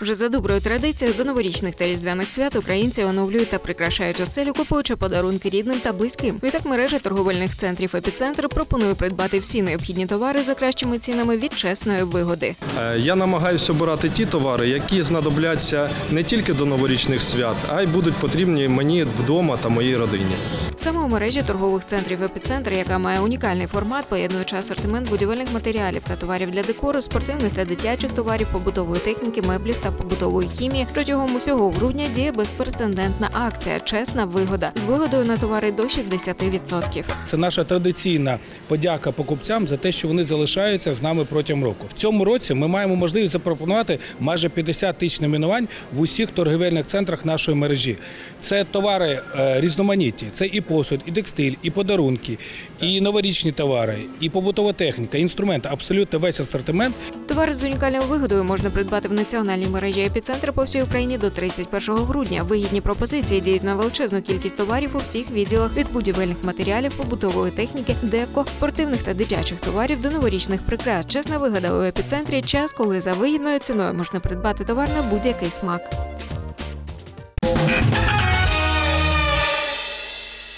Вже за доброю традицією до новорічних та різдвяних свят українці оновлюють та прикрашають оселю, купуючи подарунки рідним та близьким. Відтак мережа торговельних центрів епіцентр пропонує придбати всі необхідні товари за кращими цінами від чесної вигоди. Е, Я намагаюся обирати ті товари, які знадобляться не тільки до новорічних свят, а й будуть потрібні мені вдома та моїй родині. Саме у мережі торгових центрів епіцентр, яка має унікальний формат, поєднуючи асортимент будівельних матеріалів та товарів для декору, спортивних та дитячих товарів, побутової техніки, меблів та побутової хімії. Протягом усього грудня діє безпрецедентна акція Чесна вигода з вигодою на товари до 60%. Це наша традиційна подяка покупцям за те, що вони залишаються з нами протягом року. В цьому році ми маємо можливість запропонувати майже 50 тисяч номінувань в усіх торгівельних центрах нашої мережі. Це товари е, різноманітні, це і посуд, і текстиль, і подарунки, і новорічні товари, і побутова техніка, інструменти. Абсолютно весь асортимент Товари з унікальною вигодою можна придбати в національній мережі епіцентр по всій Україні до 31 грудня. Вигідні пропозиції діють на величезну кількість товарів у всіх відділах від будівельних матеріалів, побутової техніки, деко, спортивних та дитячих товарів до новорічних прикрас. Чесна вигода у епіцентрі час, коли за вигідною ціною можна придбати товар на будь-який смак.